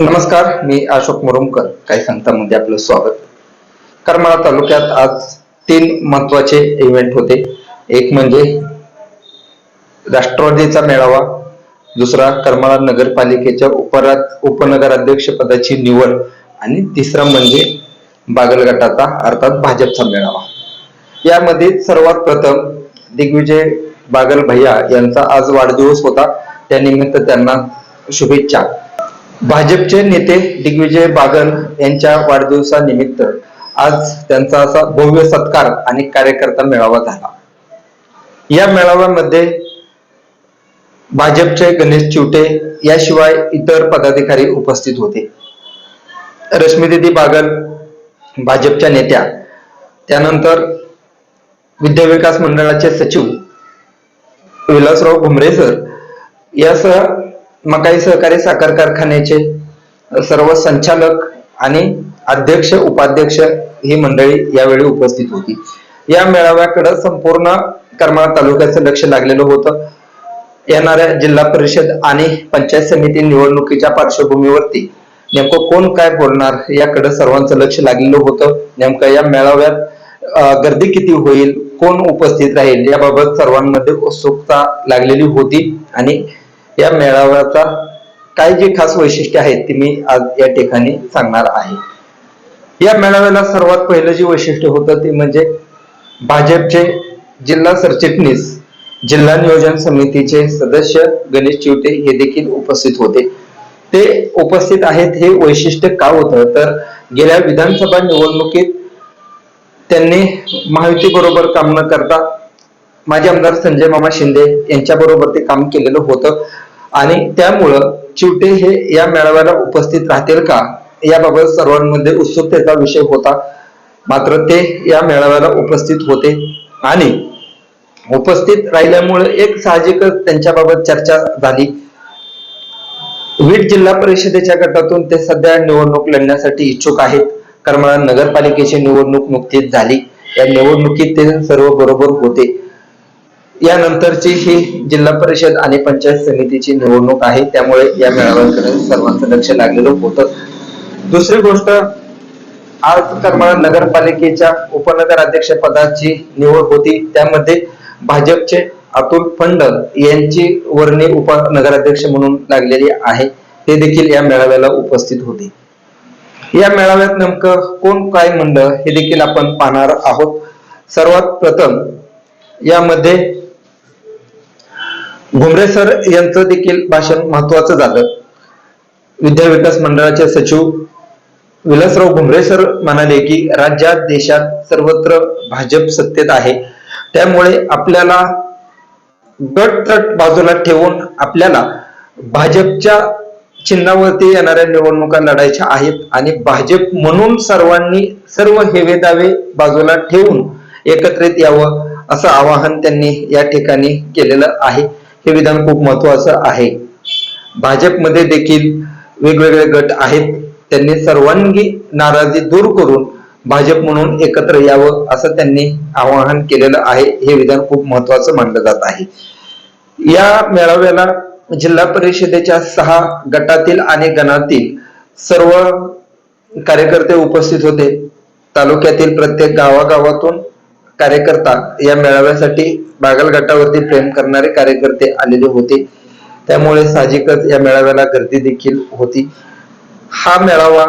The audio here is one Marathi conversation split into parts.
नमस्कार मी अशोक मुरुमकर. काही संतांमध्ये आपलं स्वागत. करमाळा तालुक्यात आज तीन महत्त्वाचे इव्हेंट होते. एक म्हणजे राष्ट्रवादीचा मेळावा दुसरा करमाळा नगरपालिकेच्या उपरा उपनगराध्यक्ष पदाची निवड आणि तिसरा म्हणजे बागल गटाचा अर्थात भाजपचा मेळावा. यामध्ये सर्वात प्रथम दिग्विजय बागल भैया यांचा आज वाढदिवस होता. त्यानिमित्त त्यांना शुभेच्छा. भाजपचे नेते दिग्विजय बागल यांच्या वाढदिवसानिमित्त आज त्यांचा असा भव्य सत्कार आणि कार्यकर्ता मेळावा झाला. या मेळाव्यामध्ये भाजपचे गणेश चिवटे याशिवाय इतर पदाधिकारी उपस्थित होते. रश्मीदिदी बागल भाजपच्या नेत्या त्यानंतर विद्याविकास मंडळाचे सचिव विलासराव घुमरे सर यासह मकाई सहकारी साखर कारखान्याचे सर्व संचालक आणि अध्यक्ष उपाध्यक्ष ही मंडळी यावेळी उपस्थित होती. या मेळाव्याकडे संपूर्ण करमाळा तालुक्याचं लक्ष लागलेलं होतं. येणाऱ्या जिल्हा परिषद आणि पंचायत समिती निवडणुकीच्या पार्श्वभूमीवरती नेमकं कोण काय बोलणार याकडे सर्वांचं लक्ष लागलेलं होतं. नेमकं या मेळाव्यात गर्दी किती होईल कोण उपस्थित राहील याबाबत सर्वांमध्ये उत्सुकता लागलेली होती आणि या मेळाव्याचा काही जी खास वैशिष्ट्य आहेत ती मी आज या ठिकाणी सांगणार आहे. या मेळाव्याला सर्वात पहिलं जे वैशिष्ट्य होतं ते म्हणजे भाजपचे जिल्हा सरचिटणीस जिल्हा नियोजन समितीचे सदस्य गणेश चिवटे हे देखील उपस्थित होते. ते उपस्थित आहेत हे वैशिष्ट्य का होतं? तर गेल्या विधानसभा निवडणुकीत त्यांनी महायुती बरोबर काम न करता माजी आमदार संजय मामा शिंदे यांच्या बरोबर ते काम केलेलं होतं. आणि त्यामुळं चिवटे हे या मेळाव्याला उपस्थित राहतील का? याबाबत सर्वांमध्ये उत्सुकतेचा विषय होता. मात्र ते या मेळाव्याला उपस्थित होते. आणि उपस्थित राहिल्यामुळे एक साहजिकच त्यांच्याबाबत चर्चा झाली. बीड जिल्हा परिषदेच्या गटातून ते सध्या निवडणूक लढण्यासाठी इच्छुक आहेत. करमाळा नगरपालिकेची निवडणूक नुकतीच झाली. या निवडणुकीत ते सर्व बरोबर होते. यानंतरची ही जिल्हा परिषद आणि पंचायत समितीची निवडणूक आहे. त्यामुळे या मेळाव्याकडे सर्वांचं लक्ष लागलेलं होतं. दुसरी गोष्ट आज करमाळा नगरपालिकेच्या उपनगर अध्यक्ष पदाची निवड होती. त्यामध्ये भाजपचे अतुल फंड यांची वर्णी उपनगराध्यक्ष म्हणून लागलेली आहे. ते देखील या मेळाव्याला उपस्थित होते. या मेळाव्यात नेमकं कोण काय म्हणलं हे देखील आपण पाहणार आहोत. सर्वात प्रथम यामध्ये घुमरे सर यांचं देखील भाषण महत्वाचं झालं. विद्या विकास मंडळाचे सचिव विलासराव घुमरे सर म्हणाले की राज्यात देशात सर्वत्र भाजप सत्तेत आहे. त्यामुळे आपल्याला गट तट बाजूला ठेवून आपल्याला भाजपच्या चिन्हावरती येणाऱ्या निवडणुका लढायच्या आहेत आणि भाजप म्हणून सर्वांनी सर्व हेवे दावे बाजूला ठेवून एकत्रित यावं असं आवाहन त्यांनी या ठिकाणी केलेलं आहे. हे विधान खूप महत्वाचं आहे. भाजपमध्ये देखील वेगवेगळे गट आहेत. त्यांनी सर्वांगी नाराजी दूर करून भाजप म्हणून एकत्र यावं असं त्यांनी आवाहन केलेलं आहे. हे विधान खूप महत्वाचं मानलं जात आहे. या मेळाव्याला जिल्हा परिषदेच्या सहा गटातील आणि गणातील सर्व कार्यकर्ते उपस्थित होते. तालुक्यातील प्रत्येक गावागावातून कार्यकर्ता या मेळाव्यासाठी बागल गटावरती प्रेम करणारे कार्यकर्ते आलेले होते. त्यामुळे साहजिकच या मेळाव्याला गर्दी देखील होती. हा मेळावा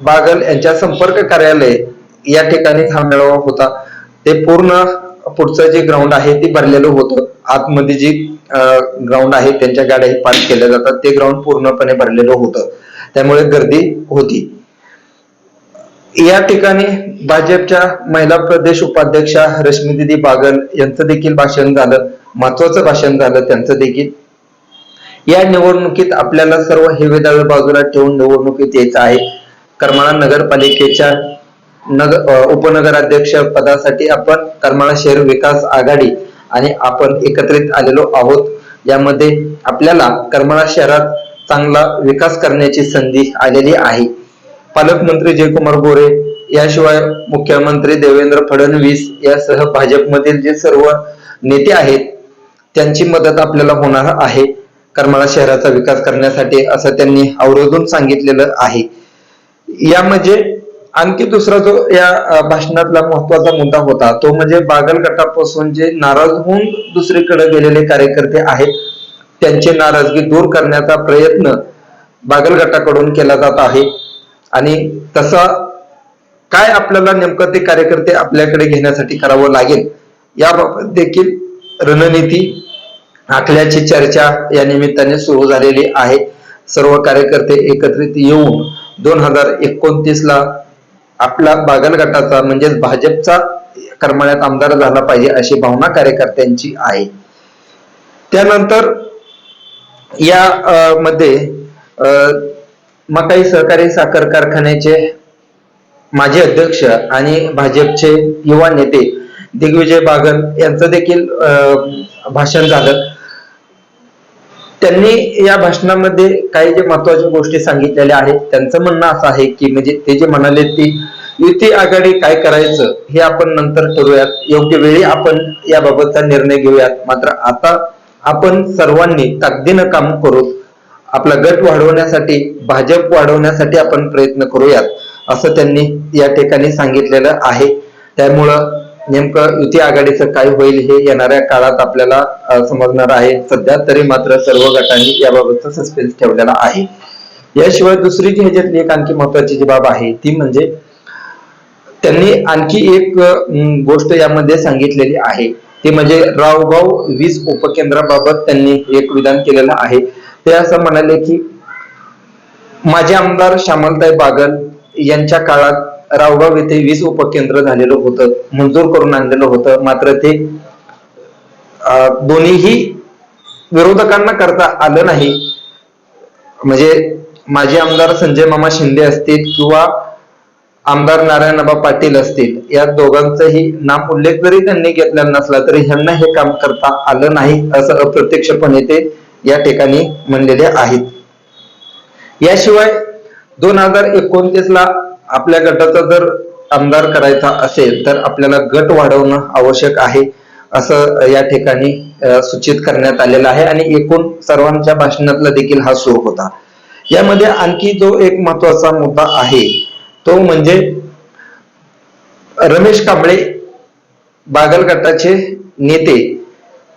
बागल यांच्या संपर्क कार्यालय या ठिकाणी हा मेळावा होता. ते पूर्ण पुढचं जे ग्राउंड आहे ते भरलेलं होतं. आतमध्ये जी ग्राउंड आहे त्यांच्या गाड्याही पार्क केल्या जातात. ते ग्राउंड पूर्णपणे भरलेलं होतं. त्यामुळे गर्दी होती. या ठिकाणी भाजपच्या महिला प्रदेश उपाध्यक्षा रश्मीदिदी बागल यांचं देखील भाषण झालं महत्वाचं भाषण झालं त्यांचं देखील. या निवडणुकीत आपल्याला सर्व हेवेदाळ बाजूला ठेवून निवडणुकीत यायचं आहे. करमाळा नगरपालिकेच्या नगर उपनगराध्यक्ष पदासाठी आपण करमाळा शहर विकास आघाडी आणि आपण एकत्रित आलेलो आहोत. यामध्ये आपल्याला करमाळा शहरात चांगला विकास करण्याची संधी आलेली आहे. पालकमंत्री जयकुमार गोरे याशिवाय मुख्यमंत्री देवेंद्र फडणवीस यासह भाजपमधील जे सर्व नेते आहेत त्यांची मदत आपल्याला होणार आहे. करमाळा शहराचा विकास करण्यासाठी असं त्यांनी आवर्जून सांगितलेलं आहे. या म्हणजे आणखी दुसरा जो या भाषणातला महत्त्वाचा मुद्दा होता तो म्हणजे बागल गटापासून जे नाराज होऊन दुसरीकडे गेलेले कार्यकर्ते आहेत त्यांची नाराजगी दूर करण्याचा प्रयत्न बागल गटाकडून केला जात आहे. आणि तसा काय आपल्याला नेमकं ते कार्यकर्ते आपल्याकडे घेण्यासाठी करावं लागेल याबाबत देखील रणनीती आखल्याची चर्चा या निमित्ताने सुरू झालेली आहे. सर्व कार्यकर्ते एकत्रित येऊन दोन हजार एकोणतीस ला आपला बागल गटाचा म्हणजेच भाजपचा करमाळ्यात आमदार झाला पाहिजे अशी भावना कार्यकर्त्यांची आहे. त्यानंतर या मध्ये मकाई सहकारी साखर कारखान्याचे माजी अध्यक्ष आणि भाजपचे युवा नेते दिग्विजय बागल यांचं देखील भाषण झालं. त्यांनी या भाषणामध्ये काही जे महत्त्वाच्या गोष्टी सांगितलेल्या आहेत त्यांचं म्हणणं असं आहे की म्हणजे ते जे म्हणाले की युती आघाडी काय करायचं हे आपण नंतर ठरवूयात. योग्य वेळी आपण याबाबतचा निर्णय घेऊयात. मात्र आता आपण सर्वांनी ताकदीनं काम करू आपला गट वाढवण्यासाठी भाजप वाढवण्यासाठी आपण प्रयत्न करूयात असं त्यांनी या ठिकाणी सांगितलेलं आहे. त्यामुळं नेमकं युती आघाडीचं काय होईल हे येणाऱ्या काळात आपल्याला समजणार आहे. सध्या तरी मात्र सर्व गटांनी याबाबतचा सस्पेन्स ठेवलेला आहे. याशिवाय दुसरी जी ह्याच्यातली एक आणखी महत्वाची जी बाब आहे ती म्हणजे त्यांनी आणखी एक गोष्ट यामध्ये सांगितलेली आहे. ती म्हणजे रावगाव वीज उपकेंद्राबाबत त्यांनी एक विधान केलेलं आहे. ते असं म्हणाले की माझे आमदार श्यामलताई बागल यांच्या काळात रावगाव येथे वीज उपकेंद्र झालेलं होतं मंजूर करून आणलेलं होतं. मात्र ते दोन्हीही विरोधकांना करता आलं नाही. म्हणजे माजी आमदार संजय मामा शिंदे असतील किंवा आमदार नारायणबा पाटील असतील या दोघांचाही नाम उल्लेख जरी त्यांनी घेतलेला नसला तरी ह्यांना हे काम करता आलं नाही असं अप्रत्यक्षपणे ते या ठिकाणी म्हणलेले आहेत. याशिवाय दोन हजार एकोणतीस ला आपल्या गटाचा जर आमदार करायचा असेल तर आपल्याला गट वाढवणं आवश्यक आहे असं या ठिकाणी सूचित करण्यात आलेलं आहे. आणि एकूण सर्वांच्या भाषणातला देखील हा सूर होता. यामध्ये आणखी जो एक महत्त्वाचा मुद्दा आहे तो म्हणजे रमेश कांबळे बागल गटाचे नेते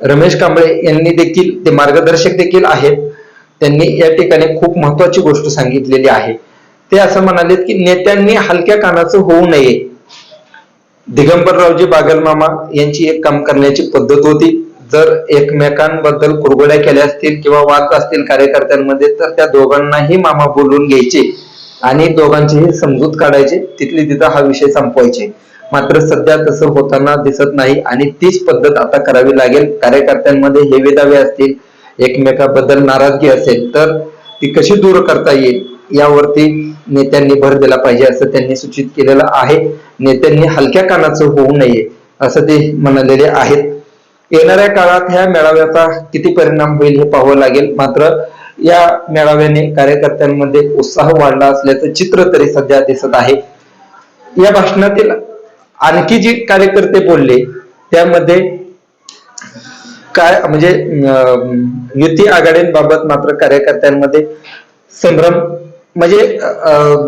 रमेश कांबळे यांनी देखील ते मार्गदर्शक देखील आहेत. त्यांनी या ठिकाणी खूप महत्वाची गोष्ट सांगितलेली आहे. ते असं म्हणालेत की नेत्यांनी हलक्या कानाचं होऊ नये. दिगंबररावजी बागलमामा यांची एक काम करण्याची पद्धत होती. जर एकमेकांबद्दल कुरघोड्या केल्या असतील किंवा वाद असतील कार्यकर्त्यांमध्ये तर त्या दोघांनाही मामा बोलून घ्यायचे आणि दोघांचीही समजूत काढायचे. तिथली तिथं हा विषय संपवायचे. मात्र सध्या तसं होताना दिसत नाही आणि तीच पद्धत आता करावी लागेल. कार्यकर्त्यांमध्ये हेवे दावे असतील एकमेकाबद्दल नाराजगी असेल तर ती कशी दूर करता येईल यावरती नेत्यांनी भर दिला पाहिजे असं त्यांनी सूचित केलेलं आहे. नेत्यांनी हलक्या कानाचं होऊ नये असं ते म्हणालेले आहेत. येणाऱ्या काळात ह्या मेळाव्याचा किती परिणाम होईल हे पाहावं लागेल. मात्र या मेळाव्याने कार्यकर्त्यांमध्ये उत्साह वाढला असल्याचं चित्र तरी सध्या दिसत आहे. या भाषणातील आणखी जी कार्यकर्ते बोलले त्यामध्ये काय म्हणजे युती आघाडींबाबत मात्र कार्यकर्त्यांमध्ये संभ्रम म्हणजे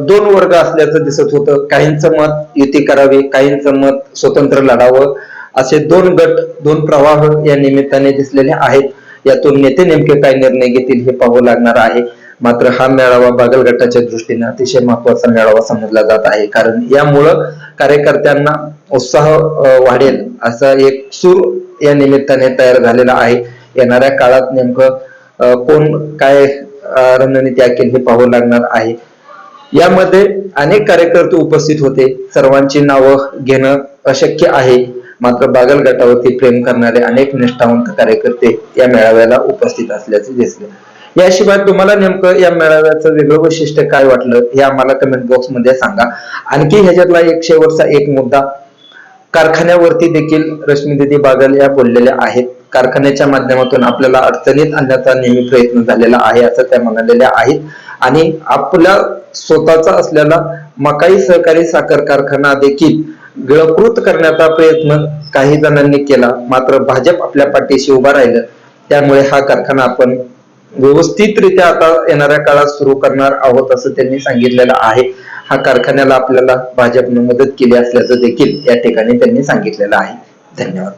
दोन वर्ग असल्याचं दिसत होतं. काहींचं मत युती करावी काहींचं मत स्वतंत्र लढावं. असे दोन गट दोन प्रवाह या निमित्ताने दिसलेले आहेत. यातून नेते नेमके काय निर्णय घेतील हे पाहावं लागणार आहे. मात्र हा मेळावा बागलगटाच्या दृष्टीने अतिशय महत्त्वाचा मेळावा समजला जात आहे. कारण यामुळं कार्यकर्त्यांना उत्साह वाढेल असा एक सूर या निमित्ताने तयार झालेला आहे. येणाऱ्या काळात नेमकं कोण काय रणनीती आखेल हे पाहावं लागणार आहे. यामध्ये अनेक कार्यकर्ते उपस्थित होते. सर्वांची नावं घेणं अशक्य आहे. मात्र बागल गटावरती प्रेम करणारे अनेक निष्ठावंत कार्यकर्ते या मेळाव्याला उपस्थित असल्याचे दिसले. याशिवाय तुम्हाला नेमकं या मेळाव्याचं वेगळं वैशिष्ट्य काय वाटलं हे आम्हाला कमेंट बॉक्समध्ये सांगा. आणखी ह्याच्यातला एक शेवटचा एक मुद्दा कारखान्यावरती देखील रश्मीदिदी बागल या बोललेल्या आहेत. कारखान्याच्या माध्यमातून आपल्याला अडचणीत आणण्याचा नेहमी प्रयत्न झालेला आहे असं त्या म्हणालेल्या आहेत. आणि आपल्या स्वतःचा असलेला मकाई सहकारी साखर कारखाना देखील गिळकृत करण्याचा प्रयत्न काही जणांनी केला. मात्र भाजप आपल्या पाठीशी उभा राहिलं. त्यामुळे हा कारखाना आपण व्यवस्थितरित्या आता येणाऱ्या काळात सुरू करणार आहोत असं त्यांनी सांगितलेलं आहे. हा कारखान्याला आपल्याला भाजपने मदत केली असल्याचं देखील या ठिकाणी त्यांनी सांगितलेलं आहे. धन्यवाद.